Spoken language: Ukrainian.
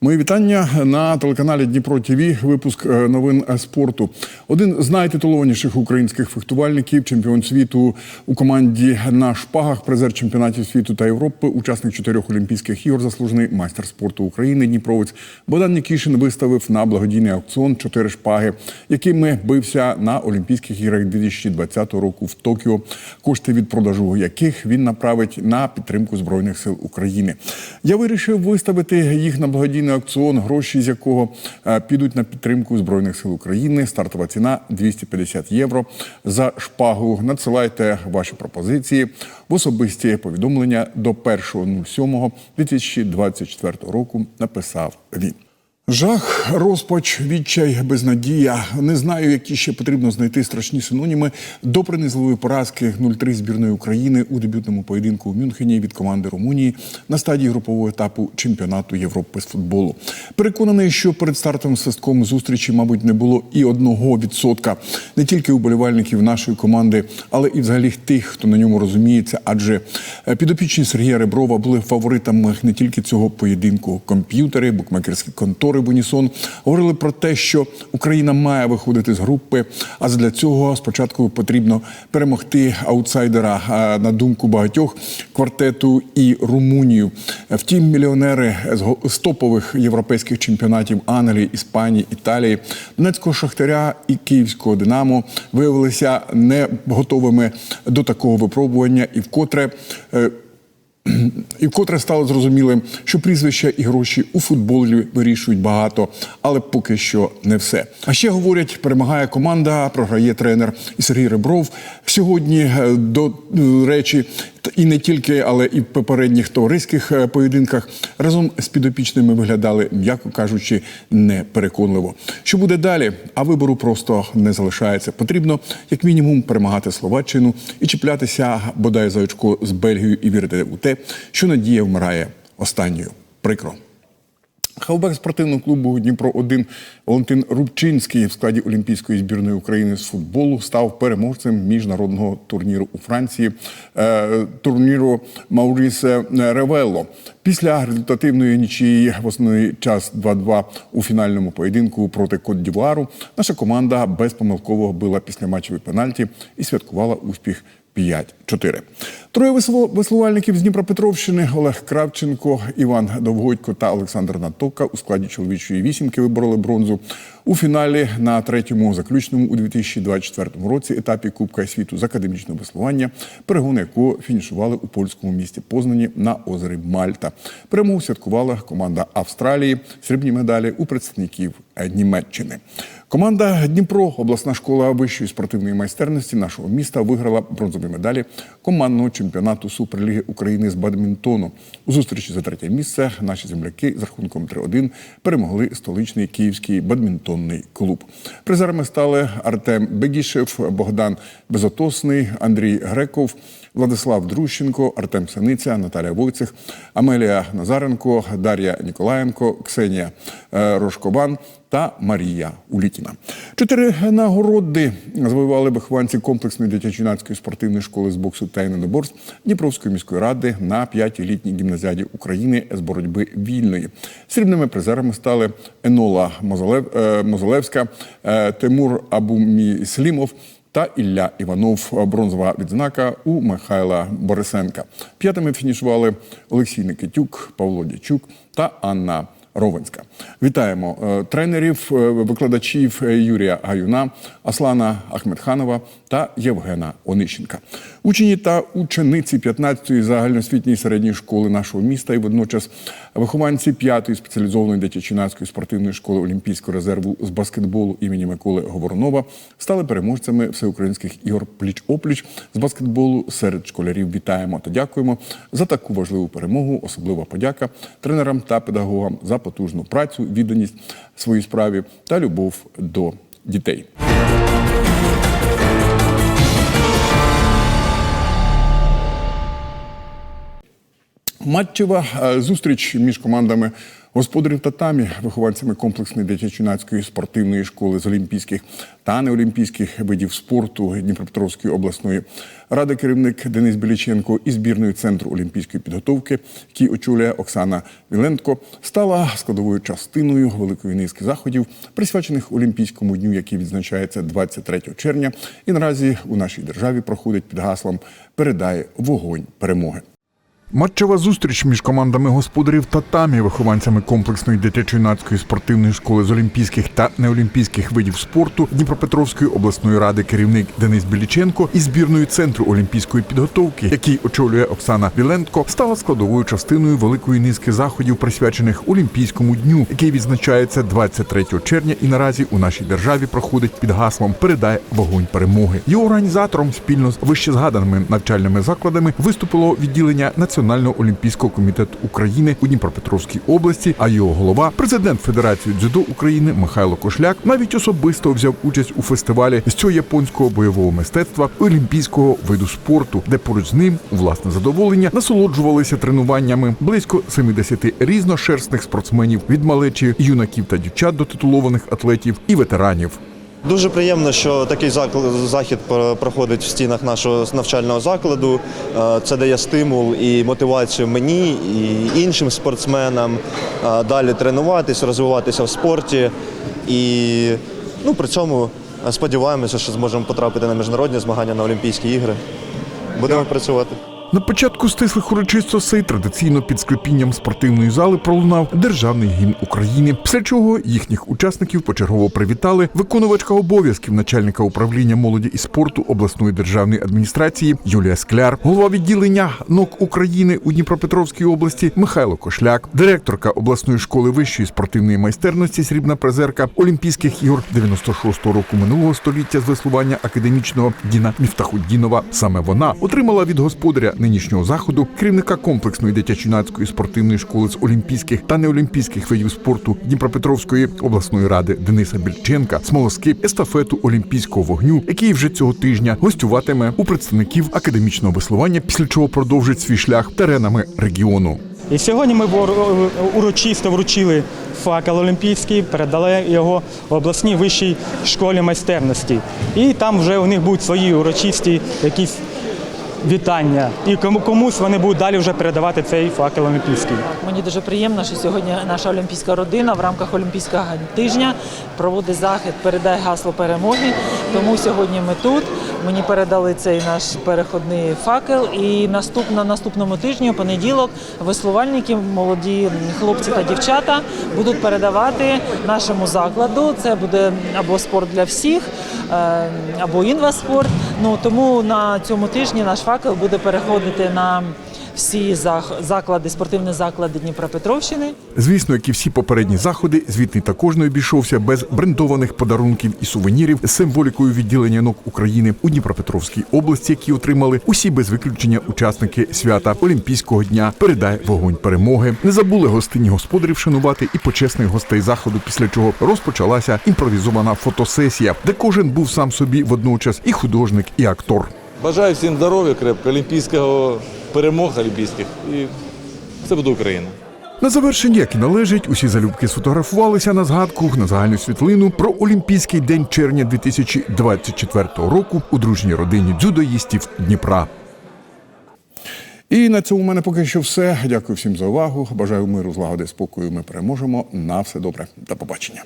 Мої вітання на телеканалі Дніпро ТВ. Випуск е, новин е, спорту. Один з найтитулованіших українських фехтувальників, чемпіон світу у команді на шпагах, призер чемпіонатів світу та Європи, учасник чотирьох олімпійських ігор, заслужений майстер спорту України. Дніпровець Богдан Нікішин виставив на благодійний аукціон чотири шпаги, якими бився на Олімпійських іграх 2020 року в Токіо. Кошти від продажу яких він направить на підтримку збройних сил України. Я вирішив виставити їх на благодійний аукціон, гроші з якого е, підуть на підтримку збройних сил України. Стартова ціна 250 євро за шпагу. Надсилайте ваші пропозиції в особисті повідомлення до 1.07.2024 року. Написав він. Жах, розпач, відчай, безнадія. Не знаю, які ще потрібно знайти страшні синоніми до принизливої поразки 0-3 збірної України у дебютному поєдинку в Мюнхені від команди Румунії на стадії групового етапу чемпіонату Європи з футболу. Переконаний, що перед стартом свистком зустрічі, мабуть, не було і одного відсотка не тільки уболівальників нашої команди, але і взагалі тих, хто на ньому розуміється. Адже е, підопічні Сергія Реброва були фаворитами не тільки цього поєдинку. Комп'ютери, букмекерські контори в унісон говорили про те, що Україна має виходити з групи. А для цього спочатку потрібно перемогти аутсайдера на думку багатьох квартету і Румунію. Втім, мільйонери з топових європейських чемпіонатів Англії, Іспанії, Італії, Донецького Шахтаря і Київського Динамо виявилися не готовими до такого випробування, і вкотре. І вкотре стало зрозумілим, що прізвища і гроші у футболі вирішують багато, але поки що не все. А ще говорять, перемагає команда, програє тренер і Сергій Ребров. Сьогодні е, до е, речі, і не тільки, але і в попередніх товариських е, поєдинках разом з підопічними виглядали, м'яко кажучи, непереконливо. Що буде далі? А вибору просто не залишається. Потрібно як мінімум перемагати Словаччину і чіплятися бодай за очко з Бельгією і вірити у те, що надія вмирає останньою. Прикро. Хавбек спортивного клубу Дніпро 1 Валентин Рубчинський в складі Олімпійської збірної України з футболу став переможцем міжнародного турніру у Франції, е, турніру Маурісе Ревелло. Після результативної нічиї в основний час 2-2 у фінальному поєдинку проти Кот-Дівуару наша команда безпомилково била післяматчевий пенальті і святкувала успіх 5-4. Троє веслувальників з Дніпропетровщини Олег Кравченко, Іван Довгодько та Олександр Натока у складі чоловічої вісімки вибороли бронзу. У фіналі на третьому заключному у 2024 році етапі Кубка світу з академічного веслування, перегони якого фінішували у польському місті Познані на озері Мальта. Перемогу святкувала команда Австралії, срібні медалі у представників Німеччини. Команда Дніпро, обласна школа вищої спортивної майстерності нашого міста, виграла бронзові медалі командного чемпіонату Суперліги України з бадмінтону. У зустрічі за третє місце наші земляки з рахунком 3-1 перемогли столичний київський бадмінтонний клуб. Призерами стали Артем Бегішев, Богдан Безотосний, Андрій Греков. Владислав Друщенко, Артем Синиця, Наталя Войцех, Амелія Назаренко, Дар'я Ніколаєнко, Ксенія е, Рожкован та Марія Улітіна. Чотири нагороди завоювали вихованці комплексної дитячо-юнацької спортивної школи з боксу та єдиноборств Дніпровської міської ради на п'ятій літній гімназіаді України з боротьби вільної. Срібними призерами стали Енола Мозолев, е, Мозолевська, е, Тимур Абуміслімов та Ілля Іванов. Бронзова відзнака у Михайла Борисенка. П'ятими фінішували Олексій Никитюк, Павло Дячук та Анна. Ровенська. Вітаємо е, тренерів, е, викладачів е, Юрія Гаюна, Аслана Ахмедханова та Євгена Онищенка. Учні та учениці 15-ї загальноосвітньої середньої школи нашого міста і водночас вихованці 5-ї спеціалізованої дитячо-юнацької спортивної школи Олімпійського резерву з баскетболу імені Миколи Говорунова стали переможцями всеукраїнських ігор пліч-опліч з баскетболу серед школярів. Вітаємо та дякуємо за таку важливу перемогу. Особлива подяка тренерам та педагогам за потужну працю, відданість своїй справі та любов до дітей. Матчева. Зустріч між командами Господарів татамі, вихованцями комплексної дитячо-юнацької спортивної школи з олімпійських та неолімпійських видів спорту Дніпропетровської обласної ради. Керівник Денис Біліченко і збірної центру олімпійської підготовки, який очолює Оксана Віленко, стала складовою частиною великої низки заходів, присвячених Олімпійському дню, який відзначається 23 червня, і наразі у нашій державі проходить під гаслом Передай вогонь перемоги. Матчева зустріч між командами господарів татамі, вихованцями комплексної дитячо-юнацької спортивної школи з олімпійських та неолімпійських видів спорту Дніпропетровської обласної ради керівник Денис Біліченко і збірною центру олімпійської підготовки, який очолює Оксана Віленко, стала складовою частиною великої низки заходів, присвячених Олімпійському дню, який відзначається 23 червня і наразі у нашій державі проходить під гаслом Передай вогонь перемоги. Його організатором спільно з вищезгаданими навчальними закладами виступило відділення Національного олімпійського комітету України у Дніпропетровській області. А його голова, президент Федерації дзюдо України Михайло Кошляк, навіть особисто взяв участь у фестивалі з цього японського бойового мистецтва олімпійського виду спорту, де поруч з ним у власне задоволення насолоджувалися тренуваннями близько 70 різношерстних спортсменів від малечі, юнаків та дівчат до титулованих атлетів і ветеранів. Дуже приємно, що такий захід проходить в стінах нашого навчального закладу. Е, Це дає стимул і мотивацію мені і іншим спортсменам е, далі тренуватись, розвиватися в спорті. І ну, при цьому е, сподіваємося, що зможемо потрапити на міжнародні змагання на Олімпійські ігри. Будемо працювати. На початку стислих урочистостей традиційно під склепінням спортивної зали пролунав державний гімн України. Після чого їхніх учасників почергово привітали виконувачка обов'язків начальника управління молоді і спорту обласної державної адміністрації Юлія Скляр, голова відділення НОК України у Дніпропетровській області Михайло Кошляк, директорка обласної школи вищої спортивної майстерності, срібна призерка Олімпійських ігор 96-го року минулого століття з веслування академічного Діна Міфтахуддінова. Саме вона отримала від господаря нинішнього заходу керівника комплексної дитячо-юнацької спортивної школи з олімпійських та неолімпійських видів спорту Дніпропетровської обласної ради Дениса Більченка смолоскип естафету олімпійського вогню, який вже цього тижня гостюватиме у представників академічного веслування, після чого продовжить свій шлях теренами регіону. І сьогодні ми урочисто вручили факел олімпійський, передали його обласній вищій школі майстерності. І там вже у них будуть свої урочисті якісь вітання. І кому комусь вони будуть далі вже передавати цей факел олімпійський. Мені дуже приємно, що сьогодні наша олімпійська родина в рамках олімпійського тижня проводить захід Передай гасло перемоги. Тому сьогодні ми тут. Мені передали цей наш переходний факел. І наступ, на наступному тижні, понеділок, веслувальники, молоді хлопці та дівчата будуть передавати нашому закладу. Це буде або спорт для всіх, е, або інваспорт. Ну тому на цьому тижні наш факел буде переходити на всі заклади, спортивні заклади Дніпропетровщини. Звісно, як і всі попередні заходи, звітний також не обійшовся без брендованих подарунків і сувенірів з символікою відділення ног України у Дніпропетровській області, які отримали усі без виключення учасники свята Олімпійського дня. Передай вогонь перемоги. Не забули гостині господарів шанувати і почесних гостей заходу, після чого розпочалася імпровізована фотосесія, де кожен був сам собі водночас і художник, і актор. Бажаю всім здоров'я, крепко, олімпійського перемог олімпійських і все буде Україна. На завершення, як і належить, усі залюбки сфотографувалися на згадку на загальну світлину про Олімпійський день червня 2024 року у дружній родині дзюдоїстів Дніпра. І на цьому в мене поки що все. Дякую всім за увагу. Бажаю миру, злагоди, спокою. Ми переможемо. На все добре. До побачення.